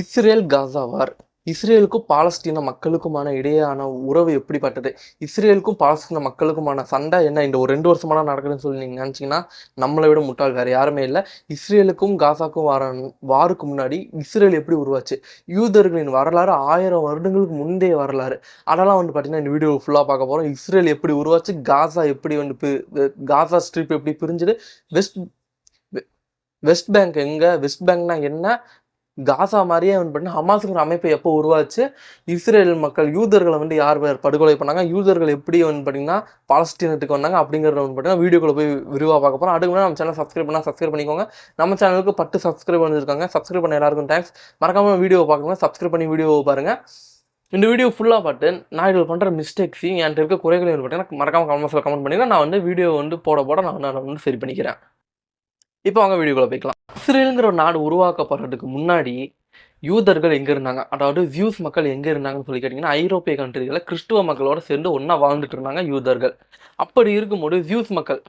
Israel Gaza வார். இஸ்ரேலுக்கும் பாலஸ்தீன மக்களுக்குமான இடையேயான உறவு எப்படிப்பட்டது? இஸ்ரேலுக்கும் பாலஸ்தீன மக்களுக்குமான சண்டை என்ன? இந்த ஒரு ரெண்டு வருஷமான நடக்குதுன்னு சொல்லி நீங்கள் நினச்சிங்கன்னா நம்மளை விட முட்டாள் வேறு யாருமே இல்லை. இஸ்ரேலுக்கும் காசாக்கும் வர வாருக்கு முன்னாடி இஸ்ரேல் எப்படி உருவாச்சு? யூதர்களின் வரலாறு ஆயிரம் வருடங்களுக்கு முந்தைய வரலாறு. அதெல்லாம் வந்து பார்த்தீங்கன்னா இந்த வீடியோ ஃபுல்லாக பார்க்க போகிறோம் இஸ்ரேல் எப்படி உருவாச்சு? காசா எப்படி வந்து காசா ஸ்ட்ரிப் எப்படி பிரிஞ்சுது? வெஸ்ட் வெஸ்ட் பேங்க் எங்கே? வெஸ்ட் பேங்க்னா என்ன? காசா மாதிரியே வந்து பண்ண ஹமாஸுங்கிற அமைப்பு எப்போ உருவாச்சு? இஸ்ரேல் மக்கள் யூதர்களை வந்து யார் பேர் படுகொலை பண்ணாங்க? யூதர்கள் எப்படி வந்து பார்த்தீங்கன்னா பாலஸ்டீனத்துக்கு வந்தாங்க? அப்படிங்கிறத வந்து பார்த்தீங்கன்னா வீடியோக்குள்ள போய் விரிவாக பார்க்க போகிறோம் அதுக்கு முன்னாடி நம்ம சேனல் சப்ஸ்கிரைப் பண்ணால் சப்ஸ்கிரைப் பண்ணிக்கோங்க. நம்ம சேனலுக்கு பத்து சப்ஸ்கிரைப் பண்ணிருக்காங்க சப்ஸ்கிரைப் பண்ண எல்லாருக்கும் தேங்க்ஸ் மறக்காமல் வீடியோ பார்க்கணும் சப்ஸ்கிரைப் பண்ணி வீடியோவை பாருங்கள் இந்த வீடியோ ஃபுல்லாக பார்த்து நான் இதில் பண்ணுற மிஸ்டேக்ஸையும் என்கிட்ட இருக்க குறைகளை வந்து பார்த்தீங்கன்னா மறக்காமல் கமெண்ட்ஸில் கமெண்ட் பண்ணிங்கன்னா நான் வந்து வீடியோ வந்து போட போட நான் வந்து சரி பண்ணிக்கிறேன். இப்போ அவங்க வீடியோக்குள்ள போய்க்கலாம். இஸ்ரேலுங்கிற ஒரு நாடு உருவாக்கப்படுறதுக்கு முன்னாடி யூதர்கள் எங்கே இருந்தாங்க? அதாவது ஜியூஸ் மக்கள் எங்கே இருந்தாங்கன்னு சொல்லி கேட்டிங்கன்னா ஐரோப்பிய கண்ட்ரிகளில் கிறிஸ்துவ மக்களோட சேர்ந்து ஒன்றா வாழ்ந்துட்டு இருந்தாங்க யூதர்கள். அப்படி இருக்கும்போது ஜியூஸ் மக்கள்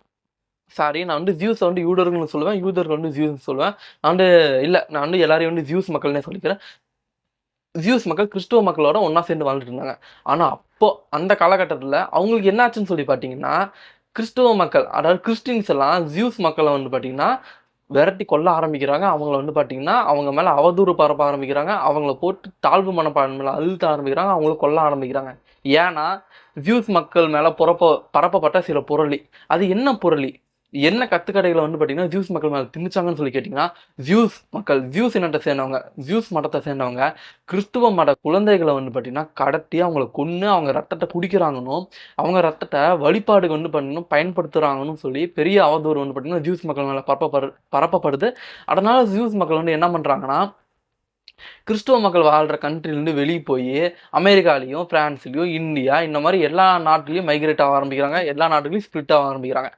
சாரி நான் வந்து ஜியூஸை வந்து யூதர்கள்னு சொல்லுவேன் யூதர்கள் வந்து ஜியூஸ் சொல்லுவேன். நான் வந்து இல்லை நான் வந்து எல்லாரையும் வந்து ஜியூஸ் மக்கள்னே சொல்லிக்கிறேன். ஜியூஸ் மக்கள் கிறிஸ்துவ மக்களோட ஒன்றா சேர்ந்து வாழ்ந்துட்டு இருந்தாங்க. ஆனால் அப்போ அந்த காலகட்டத்தில் அவங்களுக்கு என்னாச்சுன்னு சொல்லி பார்த்தீங்கன்னா கிறிஸ்துவ மக்கள் அதாவது கிறிஸ்டின்ஸ் எல்லாம் ஜியூஸ் மக்களை வந்து பார்த்தீங்கன்னா விரட்டி கொல்ல ஆரம்பிக்கிறாங்க. அவங்கள வந்து பார்த்தீங்கன்னா அவங்க மேலே அவதூறு பரப்ப ஆரம்பிக்கிறாங்க. அவங்கள போட்டு தாழ்வு மனப்பான்மையில் அழுத்த ஆரம்பிக்கிறாங்க. அவங்கள கொல்ல ஆரம்பிக்கிறாங்க. ஏன்னா ஜியூஸ் மக்கள் மேலே புறப்ப பரப்பப்பட்ட சில புரளி. அது என்ன புரளி? என்ன கத்துக்கடைகளை வந்து பார்த்தீங்கன்னா ஜூஸ் மக்கள் மேலே திணிச்சாங்கன்னு சொல்லி கேட்டிங்கன்னா ஜூஸ் மக்கள் ஜூஸ் இனத்தை சேர்ந்தவங்க ஜூஸ் மடத்தை சேர்ந்தவங்க கிறிஸ்துவ மட குழந்தைகளை வந்து பார்த்தீங்கன்னா கடத்தி அவங்கள கொன்று அவங்க ரத்தத்தை குடிக்கிறாங்கன்னு அவங்க ரத்தத்தை வழிபாடுக்கு வந்து பண்ணணும் பயன்படுத்துகிறாங்கன்னு சொல்லி பெரிய அவதூறு வந்து பார்த்தீங்கன்னா ஜூஸ் மக்கள் மேலே பரப்பப்படு பரப்பப்படுது. அதனால ஜூஸ் மக்கள் வந்து என்ன பண்ணுறாங்கன்னா கிறிஸ்துவ மக்கள் வாழ்கிற கண்ட்ரிலேருந்து வெளியே போய் அமெரிக்காலேயும் ஃப்ரான்ஸ்லேயும் இந்தியா இந்த மாதிரி எல்லா நாட்டுலையும் மைக்ரேட் ஆக ஆரம்பிக்கிறாங்க. எல்லா நாட்டுலையும் ஸ்ப்ளிட் ஆக ஆரம்பிக்கிறாங்க.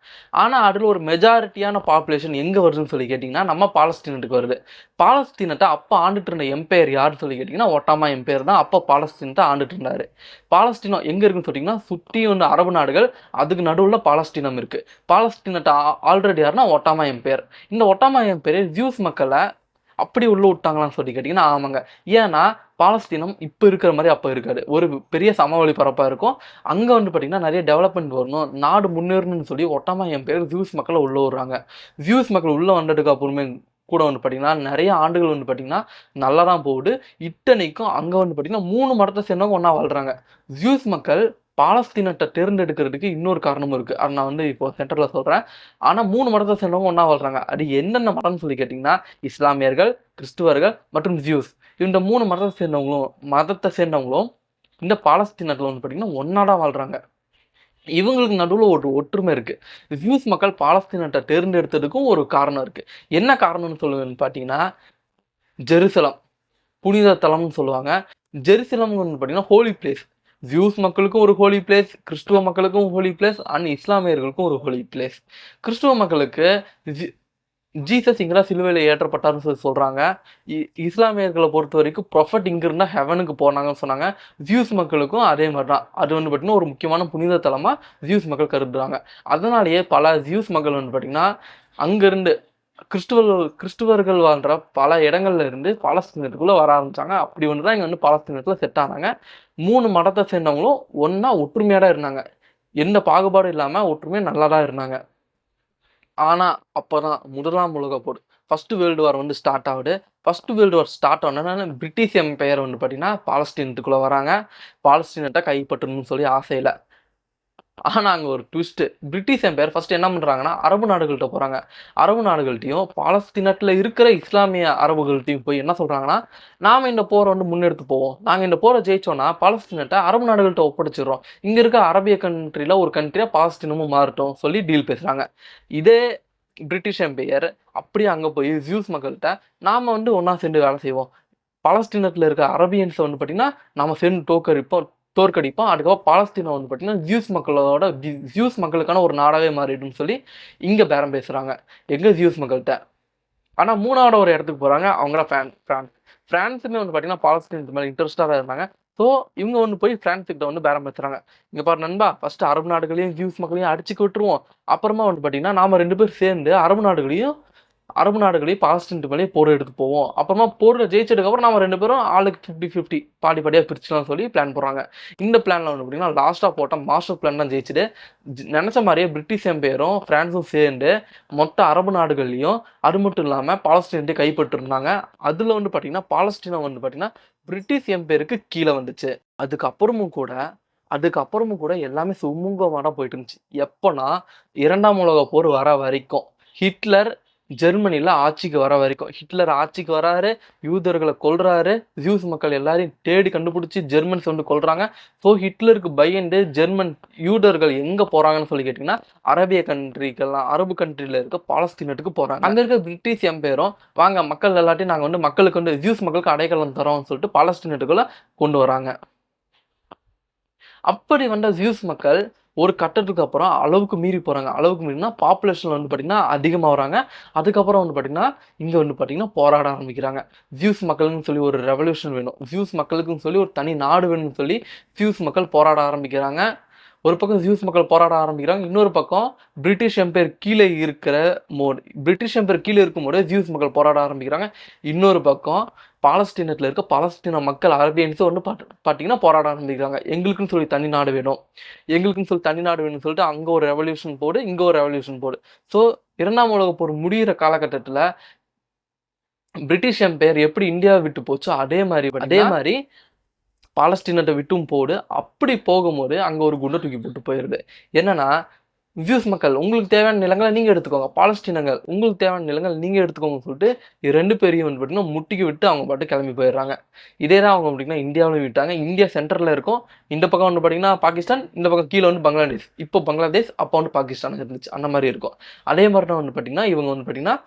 ஆனால் அதில் ஒரு மெஜாரிட்டியான பாப்புலேஷன் எங்கே வருதுன்னு சொல்லி கேட்டிங்கன்னா நம்ம பாலஸ்தீனத்துக்கு வருது. பாலஸ்தீனத்தை அப்போ ஆண்டுட்டு இருந்த எம்பையர் யாருன்னு சொல்லி கேட்டிங்கன்னா ஒட்டாமா எம்பையர் தான் அப்போ பாலஸ்தீனத்தை ஆண்டுட்டு இருந்தார். பாலஸ்தீனம் எங்கே இருக்குன்னு சொன்னீங்கன்னா சுற்றி ஒன்று அரபு நாடுகள் அதுக்கு நடுவில் பாலஸ்தீனம் இருக்குது பாலஸ்தீனத்தை ஆல்ரெடி யாருன்னா ஒட்டாமா எம்பையர் இந்த ஒட்டாமா எம்பையர் ஜூஸ் மக்களை அப்படி உள்ள விட்டாங்களான்னு சொல்லி கேட்டிங்கன்னா ஆமாங்க. ஏன்னா பாலஸ்தீனம் இப்போ இருக்கிற மாதிரி அப்போ இருக்காது. ஒரு பெரிய சமவெளி பரப்பாக இருக்கும். அங்கே வந்து பார்த்திங்கன்னா நிறைய டெவலப்மெண்ட் வரணும். நாடு முன்னேறணும்னு சொல்லி ஒட்டமா என் பேர் ஜூஸ் மக்களை உள்ளே விடுறாங்க. ஜூஸ் மக்கள் உள்ளே வந்ததுக்கு அப்புறமே கூட வந்து பார்த்திங்கன்னா நிறைய ஆண்டுகள் வந்து பார்த்திங்கன்னா நல்லா தான் போகுது. இத்தனைக்கும் அங்கே வந்து பார்த்திங்கன்னா மூணு மடத்தை சேர்ந்தவங்க ஒன்றா வாழ்கிறாங்க ஜூஸ் மக்கள் பாலஸ்தீனத்தை தேர்ந்தெடுக்கிறதுக்கு இன்னொரு காரணமும் இருக்குது அது நான் வந்து இப்போ சென்டரில் சொல்கிறேன் ஆனால் மூணு மதத்தை சேர்ந்தவங்க ஒன்றா வாழ்கிறாங்க அது என்னென்ன மதம்னு சொல்லி கேட்டிங்கன்னா இஸ்லாமியர்கள் கிறிஸ்துவர்கள் மற்றும் ஜியூஸ் இந்த மூணு மதத்தை சேர்ந்தவங்களும் மதத்தை சேர்ந்தவங்களும் இந்த பாலஸ்தீனத்தில் வந்து பார்த்திங்கன்னா ஒன்னாடா வாழ்கிறாங்க இவங்களுக்கு நடுவில் ஒரு ஒற்றுமை இருக்குது ஜியூஸ் மக்கள் பாலஸ்தீனத்தை தேர்ந்தெடுத்ததுக்கும் ஒரு காரணம் இருக்குது என்ன காரணம்னு சொல்லுவேன்னு பார்த்தீங்கன்னா ஜெருசலம் புனித தலம்னு சொல்லுவாங்க. ஜெருசலம் பார்த்தீங்கன்னா ஹோலி பிளேஸ் ஜியூஸ் மக்களுக்கும் ஒரு ஹோலி பிளேஸ் கிறிஸ்துவ மக்களுக்கும் ஹோலி பிளேஸ் அண்ட் இஸ்லாமியர்களுக்கும் ஒரு ஹோலி பிளேஸ் கிறிஸ்துவ மக்களுக்கு ஜி- ஜீசஸ் இங்கெல்லாம் சிலுவையில் ஏற்றப்பட்டார்னு சொல்லி சொல்கிறாங்க இஸ்லாமியர்களை பொறுத்த வரைக்கும் ப்ரொஃபட் இங்கே இருந்தால் ஹெவனுக்கு போனாங்கன்னு சொன்னாங்க. ஜியூஸ் மக்களுக்கும் அதே மாதிரி தான் அது வந்து பார்த்திங்கன்னா ஒரு முக்கியமான புனித தலமாக ஜியூஸ் மக்கள் கருதுறாங்க. அதனாலேயே பல ஜியூஸ் மக்கள் வந்து பார்த்திங்கன்னா அங்கேருந்து கிறிஸ்துவர்கள் கிறிஸ்துவர்கள் வாழ்கிற பல இடங்கள்ல இருந்து பாலஸ்தீனத்துக்குள்ளே வர ஆரம்பித்தாங்க அப்படி ஒன்று தான் இங்கே வந்து பாலஸ்தீனத்தில் செட் ஆனாங்க. மூணு மடத்தை சேர்ந்தவங்களும் ஒன்றா ஒற்றுமையாக இருந்தாங்க. எந்த பாகுபாடும் இல்லாமல் ஒற்றுமையாக நல்லா தான் இருந்தாங்க. ஆனால் அப்போ தான் முதலாம் உலக போர் ஃபஸ்ட்டு வேர்ல்டு வார் வந்து ஸ்டார்ட் ஆகுது. ஃபர்ஸ்ட் வேர்ல்டு வார் ஸ்டார்ட் ஆனதுனால பிரிட்டிஷ் எம்பையர் வந்து பார்த்தீங்கன்னா பாலஸ்தீனத்துக்குள்ளே வராங்க. பாலஸ்தீனத்தை கைப்பற்றணும்னு சொல்லி ஆசையில் ஆனால் அங்கே ஒரு ட்விஸ்ட்டு பிரிட்டிஷ் எம்பையர் ஃபஸ்ட்டு என்ன பண்ணுறாங்கன்னா அரபு நாடுகள்கிட்ட போகிறாங்க அரபு நாடுகள்கிட்டையும் பாலஸ்தீனத்தில் இருக்கிற இஸ்லாமிய அரபுகள்கிட்டையும் போய் என்ன சொல்கிறாங்கன்னா நாம் இந்த போரை வந்து முன்னெடுத்து போவோம். நாங்கள் இந்த போரை ஜெயிச்சோன்னா பாலஸ்தீனத்தை அரபு நாடுகள்கிட்ட ஒப்படைச்சிடுறோம். இங்கே இருக்க அரபிய கண்ட்ரியில் ஒரு கண்ட்ரியாக பாலஸ்தீனமும் மாறட்டும் சொல்லி டீல் பேசுகிறாங்க இதே பிரிட்டிஷ் எம்பையர் அப்படியே அங்கே போய் ஜூஸ் மக்கள்கிட்ட நாம் வந்து ஒன்றா சேர்ந்து வேலை செய்வோம். பாலஸ்தீனத்தில் இருக்க அரபியன்ஸை வந்து பார்த்திங்கன்னா நாம் சேர்ந்து இப்போ தோற்கடிப்பான். அதுக்கப்புறம் பாலஸ்தீனம் வந்து பார்த்தீங்கன்னா ஜியூஸ் மக்களோட ஜியூஸ் மக்களுக்கான ஒரு நாடாகவே மாறிடும்னு சொல்லி இங்கே பேரம் பேசுகிறாங்க எங்கே ஜியூஸ் மக்கள்கிட்ட? ஆனால் மூணாவது ஒரு இடத்துக்கு போகிறாங்க அவங்கள ஃப்ரான் ஃப்ரான்ஸ் ஃப்ரான்ஸுமே வந்து பார்த்தீங்கன்னா பாலஸ்தீனத்து மேலே இன்ட்ரெஸ்டாக இருந்தாங்க. ஸோ இவங்க வந்து போய் ஃப்ரான்ஸுக்கிட்ட வந்து பேரம் பேசுகிறாங்க இங்கே பாரு நண்பா ஃபஸ்ட்டு அரபு நாடுகளையும் ஜூஸ் மக்களையும் அடிச்சு விட்டுருவோம் அப்புறமா வந்து பார்த்தீங்கன்னா நாம் ரெண்டு பேர் சேர்ந்து அரபு நாடுகளையும் அரபு நாடுகளையும் பாலஸ்டீன் மேலேயே போர் எடுத்து போவோம். அப்புறமா போரில் ஜெயிச்சதுக்கப்புறம் நம்ம ரெண்டு பேரும் ஆளுக்கு ஃபிஃப்டி ஃபிஃப்டி பாடி பாடியாக பிரிச்சுலாம் சொல்லி பிளான் போடுறாங்க. இந்த பிளானில் வந்து பார்த்தீங்கன்னா லாஸ்ட்டாக போட்டால் மாஸ்டர் பிளான் தான் ஜெயிச்சுட்டு நினச்ச மாதிரியே பிரிட்டிஷ் எம்பையரும் ஃப்ரான்ஸும் சேர்ந்து மொத்த அரபு நாடுகள்லையும் அது மட்டும் இல்லாமல் பாலஸ்டீன்ட்டு கைப்பற்றிருந்தாங்க. அதில் வந்து பார்த்தீங்கன்னா பாலஸ்தீனம் வந்து பார்த்தீங்கன்னா பிரிட்டிஷ் எம்பையருக்கு கீழே வந்துச்சு. அதுக்கப்புறமும் கூட அதுக்கப்புறமும் கூட எல்லாமே சுமூகமாக தான் போயிட்டு இருந்துச்சு. எப்போனா இரண்டாம் உலக போர் வர வரைக்கும் ஹிட்லர் ஜெர்மனியில் ஆட்சிக்கு வர வரைக்கும். ஹிட்லர் ஆட்சிக்கு வராரு யூதர்களை கொள்றாரு ஜூஸ் மக்கள் எல்லாரையும் தேடி கண்டுபிடிச்சி ஜெர்மன்ஸ் வந்து கொள்றாங்க ஸோ ஹிட்லருக்கு பயந்து ஜெர்மன் யூதர்கள் எங்கே போகிறாங்கன்னு சொல்லி கேட்டிங்கன்னா அரேபிய கண்ட்ரிக்கெல்லாம் அரபு கண்ட்ரியில் இருக்க பாலஸ்தீனத்துக்கு போகிறாங்க அங்கே இருக்க பிரிட்டிஷ் எம்பையரும் வாங்க மக்கள் எல்லாத்தையும் நாங்கள் வந்து மக்களுக்கு வந்து ஜூஸ் மக்களுக்கு அடைக்கலம் தரோம்னு சொல்லிட்டு பாலஸ்தீனத்துக்குள்ளே கொண்டு வராங்க. அப்படி வந்த ஜூஸ் மக்கள் ஒரு கட்டத்துக்கு அப்புறம் அளவுக்கு மீறி போகிறாங்க அளவுக்கு மீறினா பாப்புலேஷன் வந்து பார்த்திங்கன்னா அதிகமாக வராங்க. அதுக்கப்புறம் வந்து பார்த்திங்கன்னா இங்கே வந்து பார்த்திங்கன்னா போராட ஆரம்பிக்கிறாங்க. ஜியூஸ் மக்களுக்குன்னு சொல்லி ஒரு ரெவல்யூஷன் வேணும். ஜியூஸ் மக்களுக்குன்னு சொல்லி ஒரு தனி நாடு வேணும்னு சொல்லி ஜியூஸ் மக்கள் போராட ஆரம்பிக்கிறாங்க. ஒரு பக்கம் ஜூஸ் மக்கள் போராட ஆரம்பிக்கிறாங்க இன்னொரு பக்கம் பிரிட்டிஷ் எம்பையர் கீழே இருக்கிற மோட் பிரிட்டிஷ் எம்பையர் கீழே இருக்கும்போது ஜூஸ் மக்கள் போராட ஆரம்பிக்கிறாங்க. இன்னொரு பக்கம் பாலஸ்தீனத்தில் இருக்க பாலஸ்தீன மக்கள் அரபியன்ஸும் வந்து பாட்டு பார்த்தீங்கன்னா போராட ஆரம்பிக்கிறாங்க. எங்களுக்குன்னு சொல்லி தனி நாடு வேணும். எங்களுக்குன்னு சொல்லி தனி நாடு வேணும்னு சொல்லிட்டு அங்கே ஒரு ரெவல்யூஷன் போடு இங்கே ஒரு ரெவல்யூஷன் போடு. ஸோ இரண்டாம் உலக போர் முடிகிற காலகட்டத்தில் பிரிட்டிஷ் எம்பையர் எப்படி இந்தியாவை விட்டு போச்சோ அதே மாதிரி அதே மாதிரி பாலஸ்தீனத்தை விட்டும் போடு அப்படி போகும்போது அங்கே ஒரு குண்டை தூக்கி போட்டு போயிடுது என்னன்னா வியூஸ் மக்கள் உங்களுக்கு தேவையான நிலங்களை நீங்கள் எடுத்துக்கோங்க. பாலஸ்டீனங்கள் உங்களுக்கு தேவையான நிலங்கள் நீங்கள் எடுத்துக்கோங்கன்னு சொல்லிட்டு ரெண்டு பேரையும் வந்து பார்த்தீங்கன்னா முட்டிக்கு விட்டு அவங்க பாட்டு கிளம்பி போயிடுறாங்க. இதே தான் அவங்க பார்த்தீங்கன்னா இந்தியாவிலும் விட்டாங்க. இந்தியா சென்டரில் இருக்கும். இந்த பக்கம் வந்து பார்த்தீங்கன்னா பாகிஸ்தான் இந்த பக்கம் கீழே வந்து பங்களாதேஷ். இப்போ பங்களாதேஷ் அப்போ வந்து பாகிஸ்தான் இருந்துச்சு. அந்த மாதிரி இருக்கும். அதே மாதிரி தான் வந்து பார்த்தீங்கன்னா இவங்க வந்து பார்த்தீங்கன்னா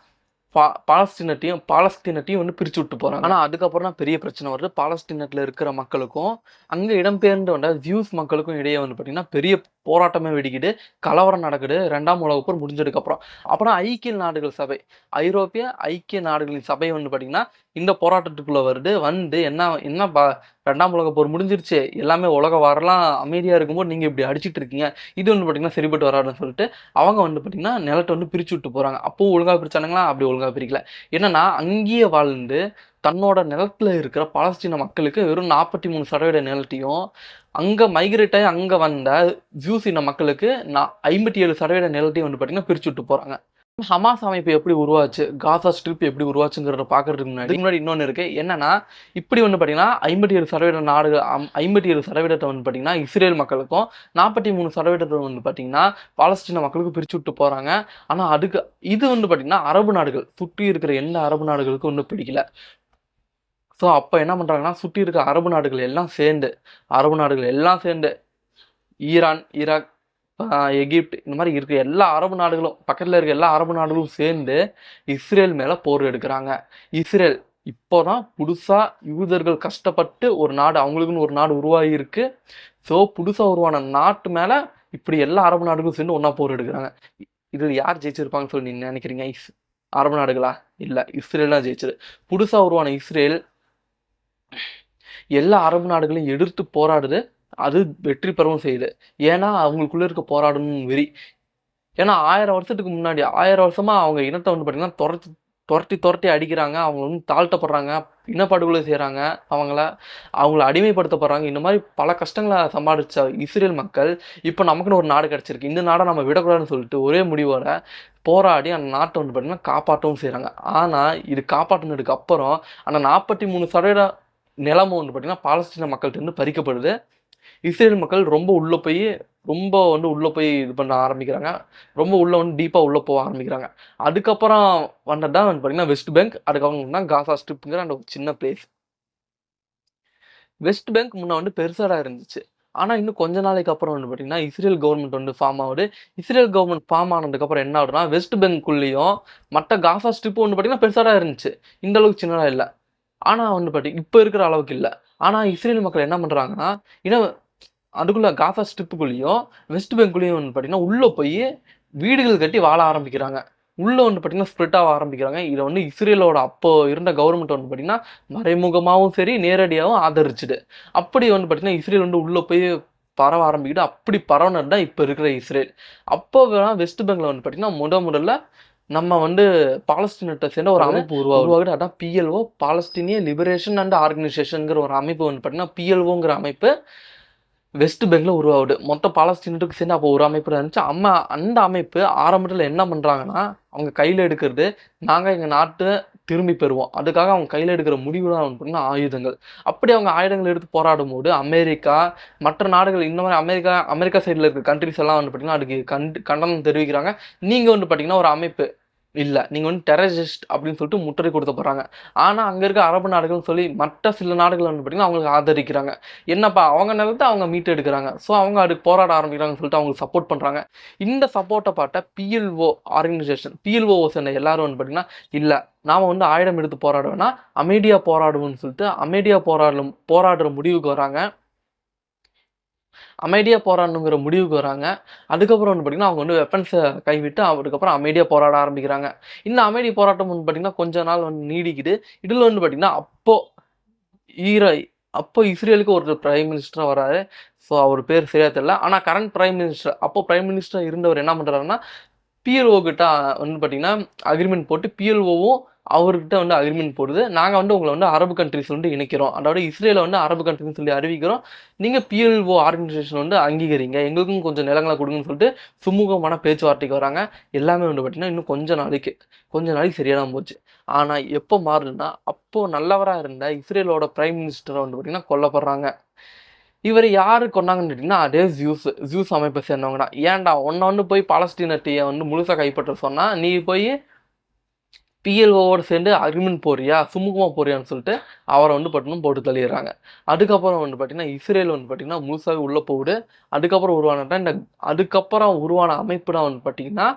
பா பாலஸ்தீனத்தையும் பாலஸ்தீனத்தையும் வந்து பிரித்து விட்டு போகிறாங்க ஆனால் அதுக்கப்புறம் தான் பெரிய பிரச்சனை வருது. பாலஸ்தீனத்தில் இருக்கிற மக்களுக்கும் அங்கே இடம்பெயர்ந்து வந்த வியூஸ் மக்களுக்கும் இடையே வந்து பார்த்திங்கன்னா பெரிய போராட்டமே வெடிக்குது. கலவரம் நடக்குது. ரெண்டாம் உலக போர் முடிஞ்சதுக்கப்புறம் அப்புறம். ஐக்கிய நாடுகள் சபை ஐரோப்பிய ஐக்கிய நாடுகளின் சபை வந்து பார்த்திங்கன்னா இந்த போராட்டத்துக்குள்ளே வருது வந்து என்ன என்ன பா ரெண்டாம் உலக போர் முடிஞ்சிருச்சு எல்லாமே உலக வரலாம் அமைதியாக இருக்கும்போது நீங்கள் இப்படி அடிச்சிட்டு இருக்கீங்க இது வந்து பார்த்திங்கன்னா சரிப்பட்டு வராதுன்னு சொல்லிட்டு அவங்க வந்து பார்த்திங்கன்னா நிலத்தை வந்து பிரித்து விட்டு போகிறாங்க அப்போ ஒழுங்காக பிரிச்சானுங்களா? அப்படி ஒழுங்காக பிரிக்கல. என்னன்னா அங்கேயே வாழ்ந்து தன்னோட நிலத்துல இருக்கிற பாலஸ்தீன மக்களுக்கு வெறும் நாற்பத்தி மூணு சதவீத நிலத்தையும் அங்கே மைக்ரேட் ஆகி அங்கே வந்த ஜூஸ் இன மக்களுக்கு நான் ஐம்பத்தி ஏழு சதவீத நிலத்தையும் வந்து பார்த்திங்கன்னா பிரித்து விட்டு போகிறாங்க ஹமாஸ் அமைப்பு எப்படி உருவாச்சு காசா ஸ்ட்ரிப் எப்படி உருவாச்சுங்கிறத பார்க்கறதுக்கு முன்னாடி முன்னாடி இன்னொன்று இருக்கு. என்னன்னா இப்படி வந்து பார்த்தீங்கன்னா ஐம்பத்தி ஏழு சதவீத நாடுகள் ஐம்பத்தி ஏழு சதவீதத்தை வந்து பார்த்தீங்கன்னா இஸ்ரேல் மக்களுக்கும் நாற்பத்தி மூணு சதவீதத்தை வந்து பார்த்தீங்கன்னா பாலஸ்தீன மக்களுக்கு பிரித்து விட்டு போகிறாங்க ஆனால் அதுக்கு இது வந்து பார்த்தீங்கன்னா அரபு நாடுகள் சுற்றி இருக்கிற எந்த அரபு நாடுகளுக்கும் ஒன்றும் பிடிக்கல. ஸோ அப்போ என்ன பண்ணுறாங்கன்னா சுற்றி இருக்க அரபு நாடுகள் எல்லாம் சேர்ந்து அரபு நாடுகள் எல்லாம் சேர்ந்து ஈரான் ஈராக் எகிப்ட் இந்த மாதிரி இருக்க. எல்லா அரபு நாடுகளும் பக்கத்தில் இருக்க எல்லா அரபு நாடுகளும் சேர்ந்து இஸ்ரேல் மேலே போர் எடுக்கிறாங்க. இஸ்ரேல் இப்போ தான் புதுசாக யூதர்கள் கஷ்டப்பட்டு ஒரு நாடு அவங்களுக்குன்னு ஒரு நாடு உருவாகி இருக்கு ஸோ புதுசாக உருவான நாட்டு மேலே இப்படி எல்லா அரபு நாடுகளும் சேர்ந்து ஒன்றா போர் எடுக்கிறாங்க. இதில் யார் ஜெயிச்சிருப்பாங்கன்னு சொல்லி நீங்கள் நினைக்கிறீங்க? இஸ் அரபு நாடுகளா? இல்லை இஸ்ரேல் தான் ஜெயிச்சது. புதுசாக உருவான இஸ்ரேல் எல்லா அரபு நாடுகளையும் எதிர்த்து போராடுது. அது வெற்றி பெறவும் செய்யுது. ஏன்னா அவங்களுக்குள்ள இருக்க போராடணும் வெறி. ஏன்னா ஆயிரம் வருஷத்துக்கு முன்னாடி ஆயிரம் வருஷமா அவங்க இனத்தை வந்து பார்த்தீங்கன்னா துரத்தி துரட்டி துரட்டி அடிக்கிறாங்க. அவங்க வந்து தாழ்த்தப்படுறாங்க இனப்படுகொலை செய்கிறாங்க அவங்கள. அவங்கள அடிமைப்படுத்தப்படுறாங்க. இந்த மாதிரி பல கஷ்டங்களை சமாளித்த இஸ்ரேல் மக்கள் இப்போ நமக்குன்னு ஒரு நாடு கிடச்சிருக்கு. இந்த நாடை நம்ம விடக்கூடாதுன்னு சொல்லிட்டு ஒரே முடிவோட போராடி அந்த நாட்டை வந்து பார்த்தீங்கன்னா காப்பாற்றவும் செய்கிறாங்க ஆனால் இது காப்பாற்றினதுக்கு அப்புறம் அந்த நாற்பத்தி மூணு சதவீத நிலமும் வந்து பார்த்தீங்கன்னா பாலஸ்தீன மக்கள்கிட்ட இருந்து பறிக்கப்படுது. இஸ்ரேல் மக்கள் ரொம்ப உள்ளே போய் ரொம்ப வந்து உள்ளே போய் இது பண்ண ஆரம்பிக்கிறாங்க. ரொம்ப உள்ளே வந்து டீப்பாக உள்ளே போக ஆரம்பிக்கிறாங்க. அதுக்கப்புறம் வந்தது தான் வந்து பார்த்தீங்கன்னா வெஸ்ட் பேங்க் அதுக்கப்புறம் தான் காசா ஸ்ட்ரிப்புங்கிற அந்த சின்ன பிளேஸ் வெஸ்ட் பேங்க் முன்னே வந்து பெருசாக இருந்துச்சு. ஆனால் இன்னும் கொஞ்ச நாளைக்கு அப்புறம் வந்து பார்த்தீங்கன்னா இஸ்ரேல் கவர்மெண்ட் வந்து ஃபார்ம் ஆகுது. இஸ்ரேல் கவர்மெண்ட் ஃபார்ம் ஆனதுக்கப்புறம் என்ன ஆகுதுன்னா வெஸ்ட் பேங்க்குள்ளேயும் மற்ற காசா ஸ்ட்ரிப்பு வந்து பார்த்தீங்கன்னா பெருசாக இருந்துச்சு. இந்த அளவுக்கு சின்னதாக இல்லை. ஆனால் வந்து பார்த்தீங்கன்னா இப்போ இருக்கிற அளவுக்கு இல்லை. ஆனால் இஸ்ரேல் மக்கள் என்ன பண்ணுறாங்கன்னா இன்னும் அதுக்குள்ளே காசா ஸ்ட்ரிப்புக்குள்ளேயும் வெஸ்ட் பெங்குள்ளேயும் வந்து பார்த்தீங்கன்னா உள்ளே போய் வீடுகள் கட்டி வாழ ஆரம்பிக்கிறாங்க. உள்ளே வந்து பார்த்தீங்கன்னா ஸ்ப்ரெட் ஆக ஆரம்பிக்கிறாங்க. இதை வந்து இஸ்ரேலோட அப்போ இருந்த கவர்மெண்ட் வந்து பார்த்தீங்கன்னா மறைமுகமாகவும் சரி நேரடியாகவும் ஆதரிச்சுது. அப்படி வந்து பார்த்தீங்கன்னா இஸ்ரேல் வந்து உள்ளே போய் பரவ ஆரம்பிக்கிட்டு அப்படி பரவனது தான் இப்போ இருக்கிற இஸ்ரேல். அப்போ வெஸ்ட் பெங்கில் வந்து பார்த்தீங்கன்னா முத முதல்ல நம்ம வந்து பாலஸ்தீனத்தை சேர்ந்த ஒரு அமைப்பு உருவாகுது. அதான் பிஎல்ஓ பாலஸ்தீனிய லிபரேஷன் அண்ட் ஆர்கனைசேஷனுங்கிற ஒரு அமைப்பு வந்து பார்த்தீங்கன்னா பிஎல்ஓங்கிற அமைப்பு வெஸ்ட் பெங்கில் உருவாகுது. மொத்த பாலஸ்தீனத்துக்கு சேர்ந்து அப்போ ஒரு அமைப்பு இருந்துச்சு. அம்மா அந்த அமைப்பு ஆரம்பத்தில் என்ன பண்ணுறாங்கன்னா அவங்க கையில் எடுக்கிறது நாங்கள் எங்கள் நாட்டை திரும்பி பெறுவோம். அதுக்காக அவங்க கையில் எடுக்கிற முடிவு தான் வந்து பார்த்தீங்கன்னா ஆயுதங்கள். அப்படி அவங்க ஆயுதங்கள் எடுத்து போராடும் போது அமெரிக்கா மற்ற நாடுகள் இந்த மாதிரி அமெரிக்கா அமெரிக்கா சைடில் இருக்க கண்ட்ரிஸ் எல்லாம் வந்து பார்த்தீங்கன்னா அதுக்கு கண்டு கண்டனம் தெரிவிக்கிறாங்க. நீங்கள் வந்து பார்த்தீங்கன்னா ஒரு அமைப்பு இல்லை நீங்கள் வந்து டெரரிஸ்ட் அப்படின்னு சொல்லிட்டு முற்றுகை கொடுத்து போகிறாங்க ஆனால் அங்கே இருக்க அரபு நாடுகள்னு சொல்லி மற்ற சில நாடுகள் வந்து பார்த்தீங்கன்னா அவங்களுக்கு ஆதரிக்கிறாங்க. என்னப்பா அவங்க நிலத்தை அவங்க மீட்டு எடுக்கிறாங்க. ஸோ அவங்க அதுக்கு போராட ஆரம்பிக்கிறாங்கன்னு சொல்லிட்டு அவங்களுக்கு சப்போர்ட் பண்ணுறாங்க இந்த சப்போர்ட்டை பார்த்த பிஎல்ஓ ஆர்கனைசேஷன் பிஎல்ஓ சேர்ந்த எல்லாரும் வந்து பார்த்தீங்கன்னா இல்லை நாம் வந்து ஆயுதம் எடுத்து போராடுவேன்னா அமைதியாக போராடுவோம்னு சொல்லிட்டு அமைதியாக போராடும் போராடுற முடிவுக்கு வராங்க. அமைதியாக போராடணுங்கிற முடிவுக்கு வராங்க. அதுக்கப்புறம் வந்து பார்த்திங்கன்னா அவங்க வந்து வெப்பன்ஸை கைவிட்டு அதுக்கப்புறம் அமைதியாக போராட ஆரம்பிக்கிறாங்க. இந்த அமைதி போராட்டம் வந்து பார்த்திங்கன்னா கொஞ்ச நாள் வந்து நீடிக்குது. இதில் வந்து பார்த்திங்கன்னா அப்போது ஈர அப்போ இஸ்ரேலுக்கு ஒரு பிரைம் மினிஸ்டராக வராரு. ஸோ அவர் பேர் சரியாக தெரியல. ஆனால் கரண்ட் பிரைம் மினிஸ்டர் அப்போ பிரைம் மினிஸ்டர் இருந்தவர் என்ன பண்ணுறாருன்னா பிஎல்ஓ கிட்ட வந்து பார்த்தீங்கன்னா அக்ரிமெண்ட் போட்டு பிஎல்ஓவும் அவர்கிட்ட வந்து அக்ரிமெண்ட் போடுது. நாங்கள் வந்து உங்களை வந்து அரபு கண்ட்ரிஸ் வந்து இணைக்கிறோம். அதாவது இஸ்ரேலை வந்து அரபு கண்ட்ரின்னு சொல்லி அறிவிக்கிறோம். நீங்கள் பிஎல்ஓ ஆர்கனைசேஷன் வந்து அங்கீகரிங்க. எங்களுக்கும் கொஞ்சம் நிலங்களை கொடுங்கன்னு சொல்லிட்டு சுமூகமான பேச்சுவார்த்தைக்கு வராங்க. எல்லாமே வந்து பார்த்தீங்கன்னா இன்னும் கொஞ்ச நாளைக்கு கொஞ்ச நாளைக்கு சரியாக போச்சு. ஆனால் எப்போ மாறுதுன்னா அப்போது நல்லவராக இருந்த இஸ்ரேலோட பிரைம் மினிஸ்டரை வந்து பார்த்தீங்கன்னா கொல்லப்படுறாங்க. இவர் யார் கொண்டாங்கன்னு கேட்டிங்கன்னா அதே ஜியூஸ் ஜியூஸ் அமைப்பை சேர்ந்தவங்க தான். ஏன்டா ஒன்றை வந்து போய் பாலஸ்தீனத்தையை வந்து முழுசாக கைப்பற்ற சொன்னால் நீ போய் பிஎல்ஓவோடு சேர்ந்து அக்ரிமெண்ட் போறியா சுமூகமாக போறியான்னு சொல்லிட்டு அவரை வந்து பார்த்தீங்கன்னா போட்டு தள்ளிடுறாங்க. அதுக்கப்புறம் வந்து பார்த்தீங்கன்னா இஸ்ரேல் வந்து பார்த்தீங்கன்னா முழுசாகவே உள்ளே போகுது. அதுக்கப்புறம் உருவான இந்த அதுக்கப்புறம் உருவான அமைப்பு தான் வந்து பார்த்தீங்கன்னா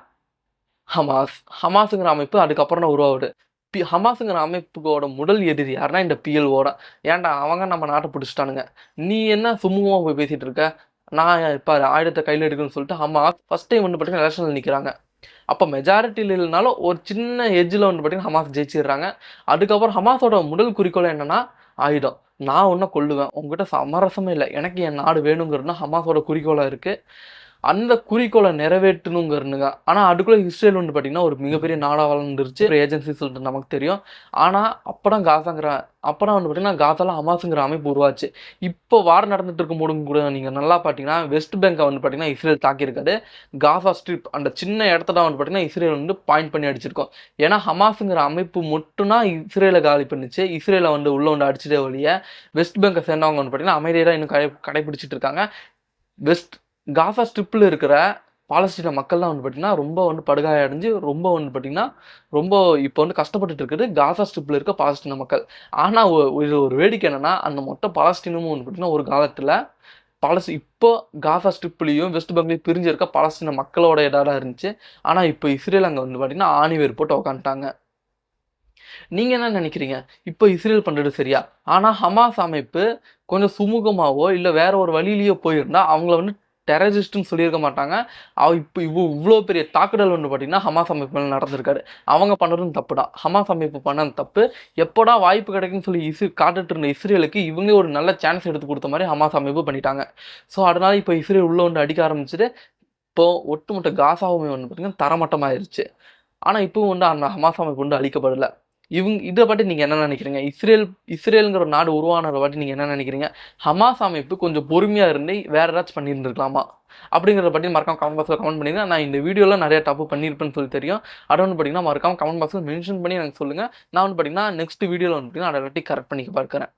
ஹமாஸ். ஹமாஸுங்கிற அமைப்பு அதுக்கப்புறம் தான் உருவாகுது. பி ஹமாஸுங்கிற அமைப்புக்கோட முதல் எதிரி யாருன்னா இந்த பிஎல்ஓட ஏன்டா அவங்க நம்ம நாட்டை பிடிச்சிட்டானுங்க. நீ என்ன சுமூகமாக போய் பேசிகிட்டு இருக்க? நான் இப்போ ஆயுதத்தை கையில் எடுக்கணும்னு சொல்லிட்டு ஹமாஸ் ஃபஸ்ட் டைம் வந்து பார்த்தீங்கன்னா எலெக்ஷனில் நிற்கிறாங்க அப்போ மெஜாரிட்டியில் இல்லைனாலும் ஒரு சின்ன எஜ்ஜில் வந்து பார்த்தீங்கன்னா ஹமாஸ் ஜெயிச்சிடுறாங்க. அதுக்கப்புறம் ஹமாஸோட முதல் குறிக்கோள் என்னென்னா ஆயுதம். நான் ஒன்றும் கொள்ளுவேன் உங்ககிட்ட சமரசமே இல்லை. எனக்கு என் நாடு வேணுங்கிறதுனா ஹமாஸோட குறிக்கோளாக இருக்குது அந்த குறிக்கோளை நிறைவேற்றணுங்கிறனுங்க ஆனால் அதுக்குள்ளே இஸ்ரேல் வந்து பார்த்தீங்கன்னா ஒரு மிகப்பெரிய நாடாக வளர்ந்துருச்சு. ஒரு ஏஜென்சி சொல்லிட்டு நமக்கு தெரியும். ஆனால் அப்போ தான் காசாங்கிற அப்போ தான் வந்து பார்த்தீங்கன்னா காசால ஹமாஸுங்கிற அமைப்பு உருவாச்சு. இப்போ வாரம் நடந்துட்டு இருக்கும் போது கூட நீங்கள் நல்லா பார்த்தீங்கன்னா வெஸ்ட் பேங்கை வந்து பார்த்தீங்கன்னா இஸ்ரேல் தாக்கியிருக்காது காசா ஸ்ட்ரிப் அந்த சின்ன இடத்துல வந்து பார்த்தீங்கன்னா இஸ்ரேல் வந்து பாயிண்ட் பண்ணி அடிச்சிருக்கோம். ஏன்னா ஹமாஸுங்கிற அமைப்பு மட்டும்தான் இஸ்ரேலை காலி பண்ணிச்சு. இஸ்ரேலை வந்து உள்ள வந்து அடிச்சிட்டே வழிய வெஸ்ட் பேங்கை சேர்ந்தவங்க வந்து பார்த்தீங்கன்னா அமைதியாக இன்னும் கடை கடைபிடிச்சிட்டு இருக்காங்க. வெஸ்ட் காசா ஸ்ட்ரிப்பில் இருக்கிற பாலஸ்தீன மக்கள்லாம் வந்து பார்த்திங்கன்னா ரொம்ப வந்து படுகாய அடைஞ்சு ரொம்ப வந்து பார்த்திங்கன்னா ரொம்ப இப்போ வந்து கஷ்டப்பட்டுட்டு இருக்குது காசா ஸ்ட்ரிப்பில் இருக்க பாலஸ்தீன மக்கள். ஆனால் இது ஒரு வேடிக்கை என்னென்னா அந்த மொத்த பாலஸ்தீனமும் வந்து பார்த்திங்கன்னா ஒரு காலத்தில் பாலஸ் இப்போ காசா ஸ்ட்ரிப்லேயும் வெஸ்ட் பெங்காலையும் பிரிஞ்சு இருக்க பாலஸ்தீன மக்களோட இடம் இருந்துச்சு. ஆனால் இப்போ இஸ்ரேல் அங்கே வந்து பார்த்திங்கன்னா ஆணிவேர் போட்டு உக்காந்துட்டாங்க. நீங்கள் என்ன நினைக்கிறீங்க? இப்போ இஸ்ரேல் பண்ணுறது சரியா? ஆனால் ஹமாஸ் அமைப்பு கொஞ்சம் சுமூகமாவோ இல்லை வேற ஒரு வழியிலேயோ போயிருந்தா அவங்கள வந்து டெரரிஸ்ட்னு சொல்லியிருக்க மாட்டாங்க. அவ இப்போ இவ்வளோ இவ்வளோ பெரிய தாக்குதல் ஒன்று பார்த்தீங்கன்னா ஹமாஸ் அமைப்பு மேலே நடந்திருக்காரு. அவங்க பண்ணுறதும் தப்பு தான் ஹமாஸ் அமைப்பு பண்ண தப்பு. எப்போடா வாய்ப்பு கிடைக்குன்னு சொல்லி இஸ்ரே காட்டுட்டு இருந்த இஸ்ரேலுக்கு இவங்க ஒரு நல்ல சான்ஸ் எடுத்து கொடுத்த மாதிரி ஹமாஸ் அமைப்பு பண்ணிட்டாங்க. ஸோ அதனால இப்போ இஸ்ரேல் உள்ளே ஒன்று அடிக்க ஆரம்பிச்சுட்டு இப்போது ஒட்டுமொத்த காசாவுமே வந்து பார்த்திங்கன்னா தரமட்டமாயிருச்சு. ஆனால் இப்போவும் வந்து அந்த ஹமாஸ் அமைப்பு வந்து அழிக்கப்படலை. இவங்க இதை பற்றி நீங்கள் என்ன நினைக்கிறீங்க? இஸ்ரேல் இஸ்ரேலுங்கிற ஒரு நாடு உருவானதை பற்றி நீங்கள் என்ன நினைக்கிறீங்க? ஹமாஸ் அமைப்பு கொஞ்சம் பொறுமையாக இருந்து வேறு ஏதாச்சும் பண்ணியிருந்துருக்கலாமா? அப்படிங்கிறத பற்றி மறக்காம கமெண்ட் பாக்ஸில் கமெண்ட் பண்ணிடுங்க நான் இந்த வீடியோவில் நிறைய தப்பு பண்ணியிருப்பேன்னு சொல்லி தெரியும். அதை வந்து பார்த்தீங்கன்னா மறக்காம கமெண்ட் பாக்ஸில் மென்ஷன் பண்ணி எனக்கு சொல்லுங்கள் நான் வந்து பார்த்தீங்கன்னா நெக்ஸ்ட் வீடியோவில் வந்து பார்த்தீங்கன்னா அதை கரெக்ட் பண்ணிக்க பார்க்குறேன்.